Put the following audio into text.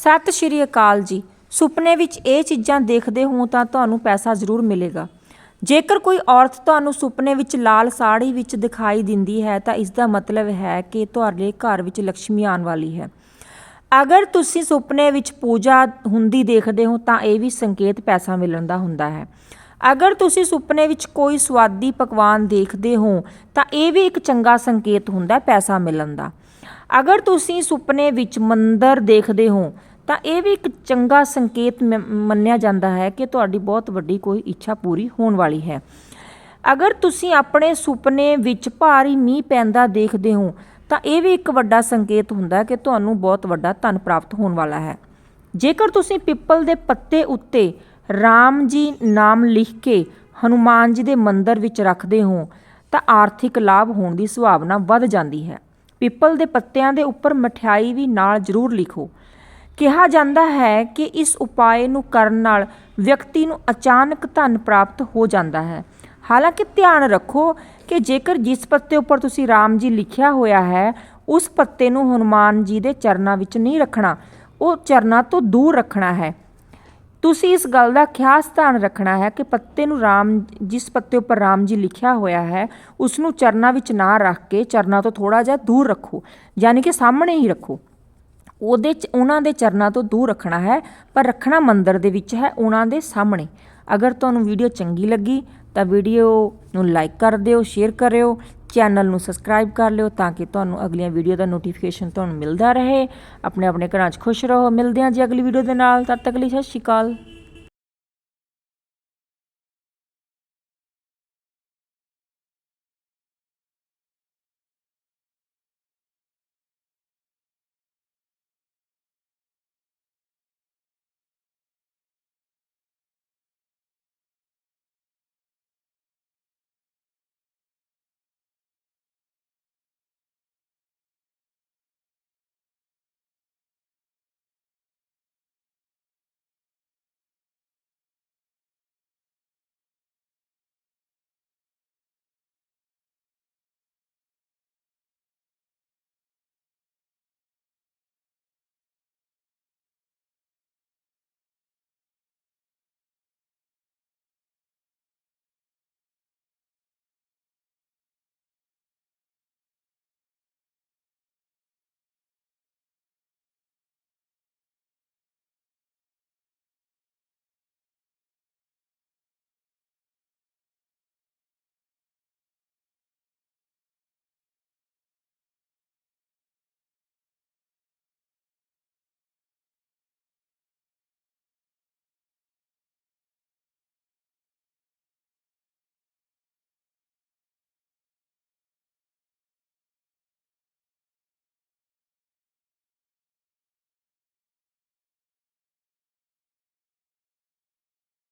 ਸਤਿ ਸ਼੍ਰੀ ਅਕਾਲ ਜੀ। ਸੁਪਨੇ ਵਿੱਚ ਇਹ ਚੀਜ਼ਾਂ ਦੇਖਦੇ ਹੋ ਤਾਂ ਤੁਹਾਨੂੰ ਪੈਸਾ ਜ਼ਰੂਰ ਮਿਲੇਗਾ। ਜੇਕਰ ਕੋਈ ਔਰਤ ਤੁਹਾਨੂੰ ਸੁਪਨੇ ਵਿੱਚ ਲਾਲ ਸਾੜੀ ਵਿੱਚ ਦਿਖਾਈ ਦਿੰਦੀ ਹੈ ਤਾਂ ਇਸ ਦਾ ਮਤਲਬ ਹੈ ਕਿ ਤੁਹਾਡੇ ਘਰ ਵਿੱਚ ਲక్ష్ਮੀ ਆਉਣ ਵਾਲੀ ਹੈ। ਅਗਰ ਤੁਸੀਂ ਸੁਪਨੇ ਵਿੱਚ ਪੂਜਾ ਹੁੰਦੀ ਦੇਖਦੇ ਹੋ ਤਾਂ ਇਹ ਵੀ ਸੰਕੇਤ ਪੈਸਾ ਮਿਲਣ ਦਾ ਹੁੰਦਾ ਹੈ। ਅਗਰ ਤੁਸੀਂ ਸੁਪਨੇ ਵਿੱਚ ਕੋਈ ਸਵਾਦੀ ਪਕਵਾਨ ਦੇਖਦੇ ਹੋ ਤਾਂ ਇਹ ਵੀ ਇੱਕ ਚੰਗਾ ਸੰਕੇਤ ਹੁੰਦਾ ਪੈਸਾ ਮਿਲਣ ਦਾ। ਅਗਰ ਤੁਸੀਂ ਸੁਪਨੇ ਵਿੱਚ ਮੰਦਰ ਦੇਖਦੇ ਹੋ ਤਾਂ ਇਹ ਵੀ ਇੱਕ ਚੰਗਾ ਸੰਕੇਤ ਮ- ਮੰਨਿਆ ਜਾਂਦਾ ਹੈ ਕਿ ਤੁਹਾਡੀ ਬਹੁਤ ਵੱਡੀ ਕੋਈ ਇੱਛਾ ਪੂਰੀ ਹੋਣ ਵਾਲੀ ਹੈ। ਅਗਰ ਤੁਸੀਂ ਆਪਣੇ ਸੁਪਨੇ ਵਿੱਚ ਭਾਰੀ ਮੀਂਹ ਪੈਂਦਾ ਦੇਖਦੇ ਹੋ, ਤਾਂ ਇਹ ਵੀ ਇੱਕ ਵੱਡਾ ਸੰਕੇਤ ਹੁੰਦਾ ਕਿ ਤੁਹਾਨੂੰ ਬਹੁਤ ਵੱਡਾ ਧਨ ਪ੍ਰਾਪਤ ਹੋਣ ਵਾਲਾ ਹੈ। ਜੇਕਰ ਤੁਸੀਂ ਪਿੱਪਲ ਦੇ ਪੱਤੇ ਉੱਤੇ ਰਾਮ ਜੀ ਨਾਮ ਲਿਖ ਕੇ ਹਨੂਮਾਨ ਜੀ ਦੇ ਮੰਦਰ ਵਿੱਚ ਰੱਖਦੇ ਹੋ, ਤਾਂ ਆਰਥਿਕ ਲਾਭ ਹੋਣ ਦੀ ਸੰਭਾਵਨਾ ਵੱਧ ਜਾਂਦੀ ਹੈ। ਪਿੱਪਲ ਦੇ ਪੱਤਿਆਂ ਦੇ ਉੱਪਰ ਮਠਿਆਈ ਵੀ ਨਾਲ ਜ਼ਰੂਰ ਲਿਖੋ। ਕਿਹਾ ਜਾਂਦਾ ਹੈ ਕਿ ਇਸ ਉਪਾਅ ਨੂੰ ਕਰਨ ਨਾਲ ਵਿਅਕਤੀ ਨੂੰ ਅਚਾਨਕ ਧਨ ਪ੍ਰਾਪਤ ਹੋ ਜਾਂਦਾ ਹੈ। ਹਾਲਾਂਕਿ ਧਿਆਨ ਰੱਖੋ ਕਿ ਜੇਕਰ ਜਿਸ ਪੱਤੇ ਉੱਪਰ ਤੁਸੀਂ RAM ਜੀ ਲਿਖਿਆ ਹੋਇਆ ਹੈ, ਉਸ ਪੱਤੇ ਨੂੰ ਹਨੂਮਾਨ ਜੀ ਦੇ ਚਰਨਾਂ ਵਿੱਚ ਨਹੀਂ ਰੱਖਣਾ। ਉਹ ਚਰਨਾਂ ਤੋਂ ਦੂਰ ਰੱਖਣਾ ਹੈ। ਤੁਸੀਂ ਇਸ ਗੱਲ ਦਾ ਖਾਸ ਧਿਆਨ ਰੱਖਣਾ ਹੈ ਕਿ ਪੱਤੇ ਨੂੰ ਰਾਮ, ਜਿਸ ਪੱਤੇ ਉੱਪਰ ਰਾਮ ਜੀ ਲਿਖਿਆ ਹੋਇਆ ਹੈ, ਉਸ ਨੂੰ ਚਰਨਾਂ ਵਿੱਚ ਨਾ ਰੱਖ ਕੇ ਚਰਨਾਂ ਤੋਂ ਥੋੜਾ ਜਿਹਾ ਦੂਰ ਰੱਖੋ। ਯਾਨੀ ਕਿ ਸਾਹਮਣੇ ਹੀ ਰੱਖੋ। ਉਹਦੇ ਚ, ਉਹਨਾਂ ਦੇ ਚਰਨਾਂ ਤੋਂ ਦੂਰ ਰੱਖਣਾ ਹੈ, ਪਰ ਰੱਖਣਾ ਮੰਦਰ ਦੇ ਵਿੱਚ ਹੈ, ਉਹਨਾਂ ਦੇ ਸਾਹਮਣੇ। ਅਗਰ ਤੁਹਾਨੂੰ ਵੀਡੀਓ ਚੰਗੀ ਲੱਗੀ, ਤਾਂ ਵੀਡੀਓ ਨੂੰ ਲਾਈਕ ਕਰ ਦਿਓ ਸ਼ੇਅਰ ਕਰਿਓ ਚੈਨਲ ਨੂੰ ਸਬਸਕ੍ਰਾਈਬ ਕਰ ਲਿਓ, ਤਾਂ ਕਿ ਤੁਹਾਨੂੰ ਅਗਲੀਆਂ ਵੀਡੀਓ ਦਾ ਨੋਟੀਫਿਕੇਸ਼ਨ ਤੁਹਾਨੂੰ ਮਿਲਦਾ ਰਹੇ। ਆਪਣੇ ਆਪਣੇ ਘਰਾਂ 'ਚ ਖੁਸ਼ ਰਹੋ। ਮਿਲਦੇ ਹਾਂ ਜੀ ਅਗਲੀ ਵੀਡੀਓ ਦੇ ਨਾਲ। ਤਦ ਤੱਕ ਲਈ ਸਤਿ ਸ਼੍ਰੀ ਅਕਾਲ।